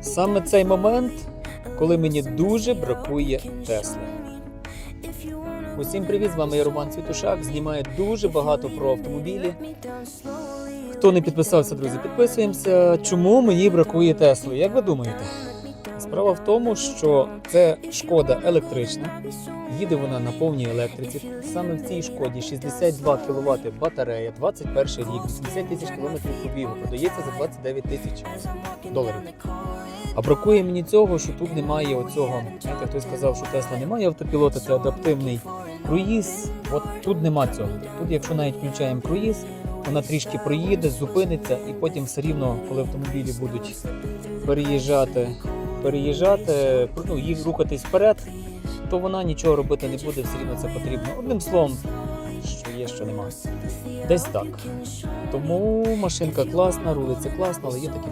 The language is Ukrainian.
Саме цей момент, коли мені дуже бракує Тесли. Усім привіт, з вами я Роман Цвітушак. Знімає дуже багато про автомобілі. Хто не підписався, друзі, підписуємося. Чому мені бракує Тесли? Як ви думаєте? Справа в тому, що це шкода електрична, їде вона на повній електриці. Саме в цій шкоді 62 кВт батарея, 21 рік, 80 тисяч кілометрів пробігу, продається за 29 тисяч доларів. А бракує мені цього, що тут немає оцього. Знаєте, хтось сказав, що Тесла немає автопілота, це адаптивний круїз. От тут нема цього. Тут, якщо навіть включаємо круїз, вона трішки проїде, зупиниться, і потім все рівно, коли автомобілі будуть переїжджати, переїжджати, ну, їх рухатись вперед, то вона нічого робити не буде, все рівно це потрібно. Одним словом, що є, що нема. Десь так. Тому машинка класна, рулиться класно, але є такі